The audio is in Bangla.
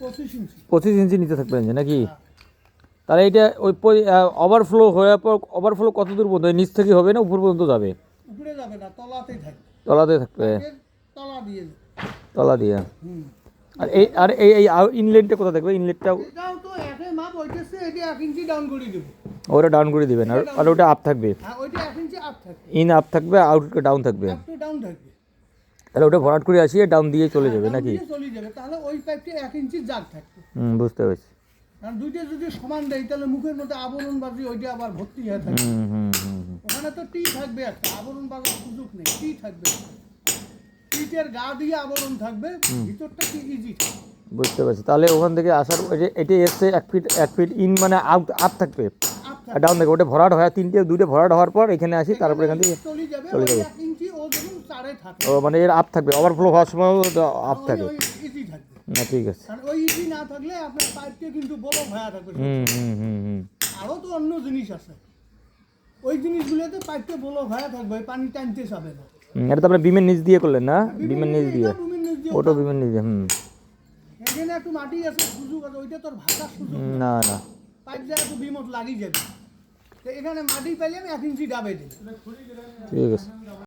পঁচিশ ইঞ্চি নিতে ইঞ্চি নিচে থাকবে ইঞ্চি নাকি? তাহলে এটা ওই ওভারফ্লো হওয়ার পর ওভারফ্লো কত দূর পর্যন্ত? নিচ থেকে হবে না উপর পর্যন্ত যাবে? উপরে যাবে না তলাতেই থাকবে। তলাতে থাকবে। তলা দিয়ে দেবে। তলা দিয়ে। আর এই আর এই এই ইনলেটটা কোথা থাকবে? ইনলেটটা এটাও তো একে মাপ ওইটাছে এটা এক ইঞ্চি ডাউন করে দেবো। ওটা ডাউন করে দিবেন। আর আর ওটা আপ থাকবে। হ্যাঁ ওইটা এক ইঞ্চি আপ থাকবে। ইন আপ থাকবে আউট ডাউন থাকবে। আপ ডাউন থাকবে। তাহলে ওটা ভরাট করে আসিয়ে ডাউন দিয়ে চলে যাবে নাকি? চলে যাবে। তাহলে ওই পাইপটা এক ইঞ্চি জাগ থাকবে। হুম বুঝতে পারছি। কারণ দুইটা যদি সমান দেয় তাহলে মুখের মধ্যে আবরণ বাজি ওইটা আবার ভর্তি হয়ে থাকবে। ওখানে তো টি থাকবে একটা আবরণ বাজার সুযোগ নেই টি থাকবে। টিটের গা দিয়ে আবরণ থাকবে ভিতরটা কি ইজি বুঝতে পারছি। তাহলে ওখান থেকে আসার এটা এসছে এক ফিট এক ফিট ইন মানে আউট আপ থাকবে। ডাউন থাকবে। ওটা ভরাট হয় তিনটে দুটো ভরাট হওয়ার পর এখানে আসি তারপর এখান থেকে চলে যাবে চলে ওই যাবে। এক ইঞ্চি ও মানে এর আপ থাকবে। ওভারফ্লো হওয়ার সময় আপ থাকে। না ঠিক আছে। ওই ইজি না থাকলে আপনার পাইপটা কিন্তু বড় ভয়া থাকবে হুম হুম হুম হুম। আরও তো অন্য জিনিস আছে। ওই জিনিসগুলোতে পাইপটা বড় ভয়া থাকবে পানি টানতে যাবে না। এটা তো আপনি বিমের নিচ দিয়ে করলেন না? বিমের নিচ দিয়ে। নিচ বিমের নিচ দিয়ে হুম। এখানে একটু মাটি আছে সুযোগ আছে ওইটা তোর ভাষার সুযোগ। না না। পাইপ যা একটু বিমত লাগি যাবে। এখানে মাটি পাইলে আমি এক ইঞ্চি ডাবে দিই ঠিক আছে।